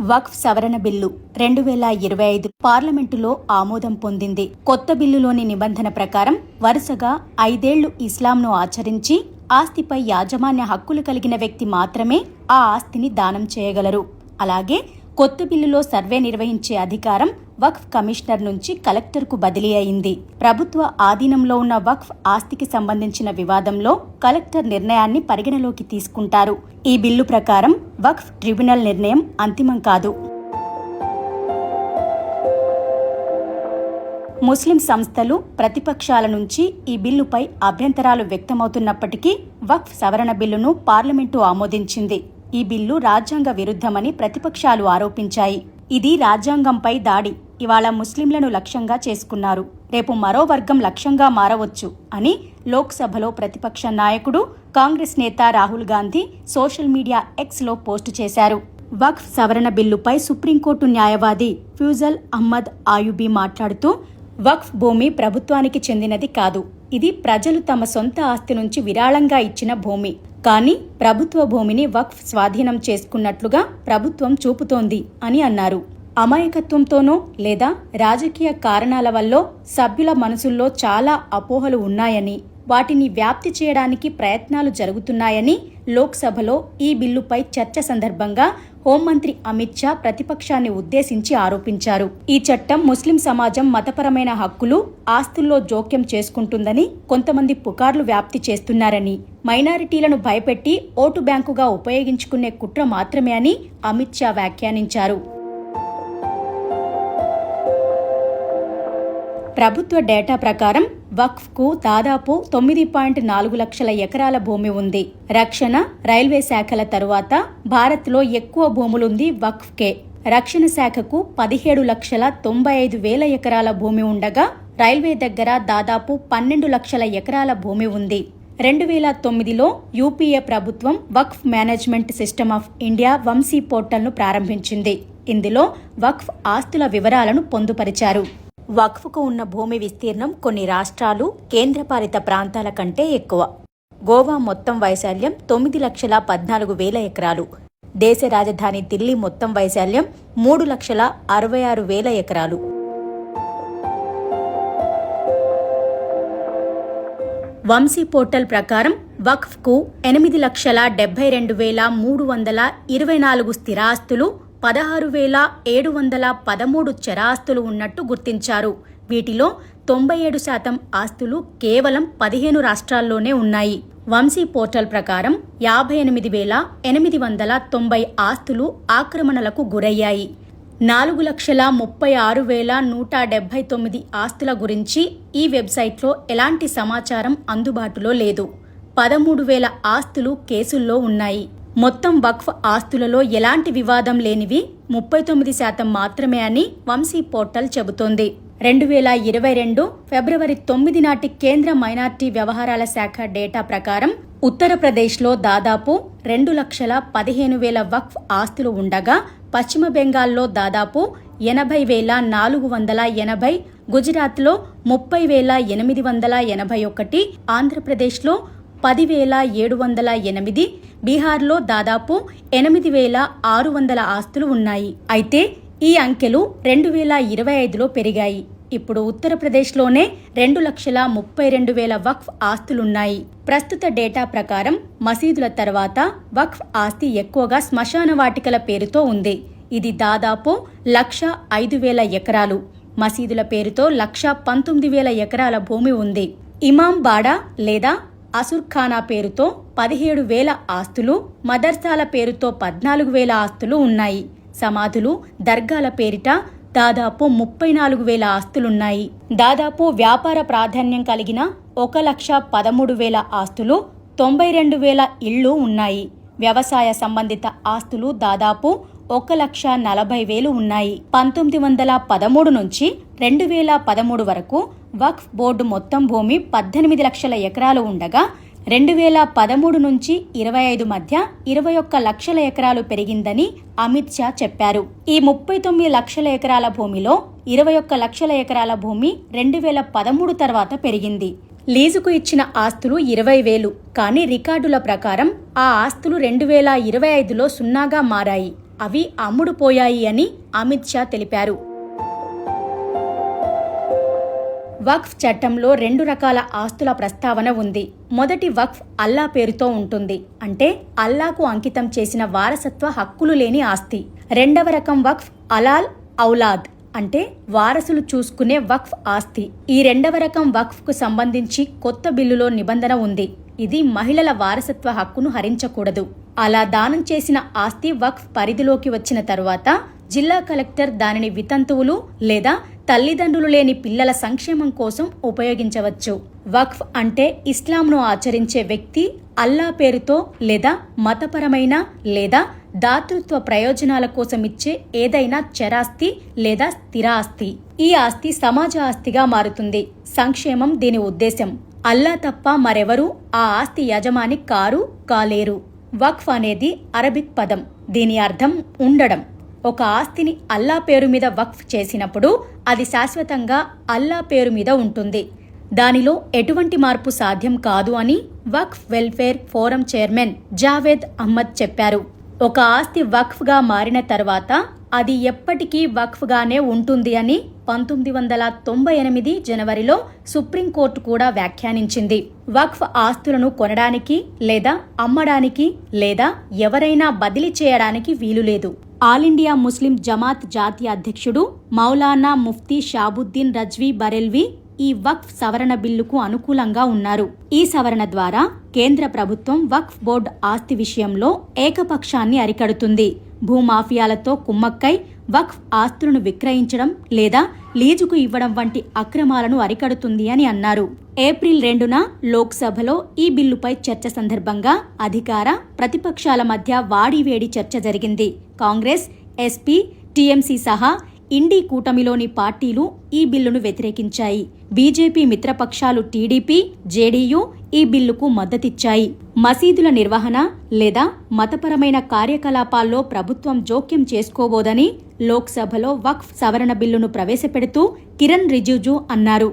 వక్ఫ్ సవరణ బిల్లు రెండు వేల ఇరవై ఐదు పార్లమెంటులో ఆమోదం పొందింది. కొత్త బిల్లులోని నిబంధన ప్రకారం వరుసగా ఐదేళ్ళు ఇస్లాంను ఆచరించి ఆస్తిపై యాజమాన్య హక్కులు కలిగిన వ్యక్తి మాత్రమే ఆ ఆస్తిని దానం చేయగలరు. అలాగే కొత్త బిల్లులో సర్వే నిర్వహించే అధికారం వక్ఫ్ కమిషనర్ నుంచి కలెక్టర్కు బదిలీ అయింది. ప్రభుత్వ ఆధీనంలో ఉన్న వక్ఫ్ ఆస్తికి సంబంధించిన వివాదంలో కలెక్టర్ నిర్ణయాన్ని పరిగణలోకి తీసుకుంటారు. ఈ బిల్లు ప్రకారం వక్ఫ్ ట్రిబ్యునల్ నిర్ణయం అంతిమం కాదు. ముస్లిం సంస్థలు ప్రతిపక్షాల నుంచి ఈ బిల్లుపై అభ్యంతరాలు వ్యక్తమవుతున్నప్పటికీ వక్ఫ్ సవరణ బిల్లును పార్లమెంటు ఆమోదించింది. ఈ బిల్లు రాజ్యాంగ విరుద్ధమని ప్రతిపక్షాలు ఆరోపించాయి. ఇది రాజ్యాంగంపై దాడి. ఇవాళ ముస్లింలను లక్ష్యంగా చేసుకున్నారు. రేపు మరో వర్గం లక్ష్యంగా మారవచ్చు అని లోక్సభలో ప్రతిపక్ష నాయకుడు కాంగ్రెస్ నేత రాహుల్ గాంధీ సోషల్ మీడియా ఎక్స్లో పోస్టు చేశారు. వక్ఫ్ సవరణ బిల్లుపై సుప్రీంకోర్టు న్యాయవాది ఫ్యూజల్ అహ్మద్ ఆయుబీ మాట్లాడుతూ వక్ఫ్ భూమి ప్రభుత్వానికి చెందినది కాదు. ఇది ప్రజలు తమ సొంత ఆస్తి నుంచి విరాళంగా ఇచ్చిన భూమి. కానీ ప్రభుత్వ భూమిని వక్ఫ్ స్వాధీనం చేసుకున్నట్లుగా ప్రభుత్వం చూపుతోంది అని అన్నారు. అమాయకత్వంతోనో లేదా రాజకీయ కారణాల వల్ల సభ్యుల మనసుల్లో చాలా అపోహలు ఉన్నాయని వాటిని వ్యాప్తి చేయడానికి ప్రయత్నాలు జరుగుతున్నాయని లోక్సభలో ఈ బిల్లుపై చర్చ సందర్భంగా హోంమంత్రి అమిత్ షా ప్రతిపక్షాన్ని ఉద్దేశించి ఆరోపించారు. ఈ చట్టం ముస్లిం సమాజం మతపరమైన హక్కులు ఆస్తుల్లో జోక్యం చేసుకుంటుందని కొంతమంది పుకార్లు వ్యాప్తి చేస్తున్నారని మైనారిటీలను భయపెట్టి ఓటు బ్యాంకుగా ఉపయోగించుకునే కుట్ర మాత్రమే అని అమిత్ షా వ్యాఖ్యానించారు. ప్రభుత్వ డేటా ప్రకారం వక్ఫ్కు దాదాపు తొమ్మిది పాయింట్ నాలుగు లక్షల ఎకరాల భూమి ఉంది. రక్షణ రైల్వే శాఖల తరువాత భారత్లో ఎక్కువ భూములుంది వక్ఫ్కే. రక్షణ శాఖకు పదిహేడు లక్షల తొంభై ఐదు వేల ఎకరాల భూమి ఉండగా రైల్వే దగ్గర దాదాపు పన్నెండు లక్షల ఎకరాల భూమి ఉంది. రెండు వేల తొమ్మిదిలో యూపీఏ ప్రభుత్వం Waqf management system of India Vamsi పోర్టల్ను ప్రారంభించింది. ఇందులో వక్ఫ్ ఆస్తుల వివరాలను పొందుపరిచారు. వక్ఫ్కు ఉన్న భూమి విస్తీర్ణం కొన్ని రాష్ట్రాలు కేంద్రపాలిత ప్రాంతాల కంటే ఎక్కువ. గోవా మొత్తం వైశాల్యం తొమ్మిది లక్షల పద్నాలుగు వేల ఎకరాలు. దేశ రాజధాని ఢిల్లీ మొత్తం వైశాల్యం మూడు లక్షల అరవై ఆరు వేల ఎకరాలు. వంశీ పోర్టల్ ప్రకారం వక్ఫ్కు ఎనిమిది లక్షల డెబ్బై రెండు వేల మూడు వందల ఇరవై నాలుగు స్థిరాస్తులు పదహారు వేల ఏడు వందల పదమూడు చరాస్తులు ఉన్నట్టు గుర్తించారు. వీటిలో తొంభై ఏడు శాతం ఆస్తులు కేవలం పదిహేను రాష్ట్రాల్లోనే ఉన్నాయి. వంశీ పోర్టల్ ప్రకారం యాభై ఎనిమిది వేల ఎనిమిది వందల తొంభై ఆస్తులు ఆక్రమణలకు గురయ్యాయి. నాలుగు లక్షల ముప్పై ఆరు వేల నూట డెబ్బై తొమ్మిది ఆస్తుల గురించి ఈ వెబ్సైట్లో ఎలాంటి సమాచారం అందుబాటులో లేదు. పదమూడు వేల ఆస్తులు కేసుల్లో ఉన్నాయి. మొత్తం వక్ఫ్ ఆస్తులలో ఎలాంటి వివాదం లేనివి ముప్పై తొమ్మిది శాతం మాత్రమే అని వంశీ పోర్టల్ చెబుతోంది. రెండు వేల ఇరవై రెండు ఫిబ్రవరి తొమ్మిది నాటి కేంద్ర మైనార్టీ వ్యవహారాల శాఖ డేటా ప్రకారం ఉత్తరప్రదేశ్లో దాదాపు రెండు లక్షల పదిహేను వేల వక్ఫ్ ఆస్తులు ఉండగా పశ్చిమ బెంగాల్లో దాదాపు ఎనభై వేల నాలుగు వందల ఎనభై గుజరాత్లో ముప్పై వేల ఎనిమిది వందల ఎనభై ఒకటి ఆంధ్రప్రదేశ్లో పదివేల ఏడు వందల ఎనిమిది బీహార్లో దాదాపు ఎనిమిది వేల ఆరు వందల ఆస్తులు ఉన్నాయి. అయితే ఈ అంకెలు రెండు వేల ఇరవై ఐదులో పెరిగాయి. ఇప్పుడు ఉత్తరప్రదేశ్లోనే రెండు లక్షల ముప్పై రెండు వేల వక్ఫ్ ఆస్తులున్నాయి. ప్రస్తుత డేటా ప్రకారం మసీదుల తర్వాత వక్ఫ్ ఆస్తి ఎక్కువగా శ్మశాన వాటికల పేరుతో ఉంది. ఇది దాదాపు లక్ష ఐదు వేల ఎకరాలు. మసీదుల పేరుతో లక్ష పంతొమ్మిది వేల ఎకరాల భూమి ఉంది. ఇమాం బాడా లేదా అసుర్ఖానా పేరుతో పదిహేడు వేల ఆస్తులు మదర్సాల పేరుతో పద్నాలుగు వేల ఆస్తులు ఉన్నాయి. సమాధులు దర్గాల పేరిట దాదాపు ముప్పై నాలుగు వేల ఆస్తులున్నాయి. దాదాపు వ్యాపార ప్రాధాన్యం కలిగిన ఒక లక్ష పదమూడు వేల ఆస్తులు తొంభై రెండు వేల ఇళ్ళు ఉన్నాయి. వ్యవసాయ సంబంధిత ఆస్తులు దాదాపు ఒక లక్ష నలభై వేలు ఉన్నాయి. పంతొమ్మిది వందల పదమూడు నుంచి రెండు వేల పదమూడు వరకు వక్ఫ్ బోర్డు మొత్తం భూమి పద్దెనిమిది లక్షల ఎకరాలు ఉండగా రెండు వేల పదమూడు నుంచి ఇరవై ఐదు మధ్య ఇరవై ఒక్క లక్షల ఎకరాలు పెరిగిందని అమిత్ షా చెప్పారు. ఈ ముప్పై తొమ్మిది లక్షల ఎకరాల భూమిలో ఇరవై ఒక్క లక్షల ఎకరాల భూమి రెండు వేల పదమూడు తర్వాత పెరిగింది. లీజుకు ఇచ్చిన ఆస్తులు ఇరవై వేలు కానీ రికార్డుల ప్రకారం ఆ ఆస్తులు రెండు వేల ఇరవై ఐదులో సున్నాగా మారాయి. అవి అమ్ముడుపోయాయి అని అమిత్ షా తెలిపారు. వక్ఫ్ చట్టంలో రెండు రకాల ఆస్తుల ప్రస్తావన ఉంది. మొదటి వక్ఫ్ అల్లా పేరుతో ఉంటుంది. అంటే అల్లాకు అంకితం చేసిన వారసత్వ హక్కులు లేని ఆస్తి. రెండవ రకం వక్ఫ్ అలాల్ ఔలాద్. అంటే వారసులు చూసుకునే వక్ఫ్ ఆస్తి. ఈ రెండవ రకం వక్ఫ్కు సంబంధించి కొత్త బిల్లులో నిబంధన ఉంది. ఇది మహిళల వారసత్వ హక్కును హరించకూడదు. అలా దానం చేసిన ఆస్తి వక్ఫ్ పరిధిలోకి వచ్చిన తరువాత జిల్లా కలెక్టర్ దానిని వితంతువులు లేదా తల్లిదండ్రులు లేని పిల్లల సంక్షేమం కోసం ఉపయోగించవచ్చు. వక్ఫ్ అంటే ఇస్లాంను ఆచరించే వ్యక్తి అల్లా పేరుతో లేదా మతపరమైన లేదా దాతృత్వ ప్రయోజనాల కోసం ఇచ్చే ఏదైనా చరాస్తి లేదా స్థిరాస్తి ఈ ఆస్తి సమాజ ఆస్తిగా మారుతుంది. సంక్షేమం దీని ఉద్దేశం అల్లా తప్ప మరెవరూ ఆ ఆస్తి యజమాని కారు కాలేరు. వక్ఫ్ అనేది అరబిక్ పదం. దీని అర్థం ఉండడం. ఒక ఆస్తిని అల్లా పేరు మీద వక్ఫ్ చేసినప్పుడు అది శాశ్వతంగా అల్లా పేరు మీద ఉంటుంది. దానిలో ఎటువంటి మార్పు సాధ్యం కాదు అని Waqf welfare forum chairman Javed Ahmad చెప్పారు. ఒక ఆస్తి వక్ఫ్గా మారిన తర్వాత అది ఎప్పటికీ వక్ఫ్గానే ఉంటుంది అని పంతొమ్మిది వందల తొంభై ఎనిమిది జనవరిలో సుప్రీంకోర్టు కూడా వ్యాఖ్యానించింది. వక్ఫ్ ఆస్తులను కొనడానికి లేదా అమ్మడానికి లేదా ఎవరైనా బదిలీ చేయడానికి వీలులేదు. ఆల్ ఇండియా ముస్లిం జమాత్ జాతీయ అధ్యక్షుడు మౌలానా ముఫ్తీ షాబుద్దీన్ రజ్వీ బరెల్వి ఈ వక్ఫ్ సవరణ బిల్లుకు అనుకూలంగా ఉన్నారు. ఈ సవరణ ద్వారా కేంద్ర ప్రభుత్వం వక్ఫ్ బోర్డు ఆస్తి విషయంలో ఏకపక్షాన్ని అరికడుతుంది. భూమాఫియాలతో కుమ్మక్కై వక్ఫ్ ఆస్తులను విక్రయించడం లేదా లీజుకు ఇవ్వడం వంటి అక్రమాలను అరికడుతుంది అని అన్నారు. ఏప్రిల్ రెండున లోక్సభలో ఈ బిల్లుపై చర్చ సందర్భంగా అధికార ప్రతిపక్షాల మధ్య వాడివేడి చర్చ జరిగింది. కాంగ్రెస్ ఎస్పీ టీఎంసీ సహా ఇండీ కూటమిలోని పార్టీలు ఈ బిల్లును వ్యతిరేకించాయి. బీజేపీ మిత్రపక్షాలు టీడీపీ జేడీయూ ఈ బిల్లుకు మద్దతిచ్చాయి. మసీదుల నిర్వహణ లేదా మతపరమైన కార్యకలాపాల్లో ప్రభుత్వం జోక్యం చేసుకోబోదని లోక్సభలో వక్ఫ్ సవరణ బిల్లును ప్రవేశపెడుతూ కిరణ్ రిజిజు అన్నారు.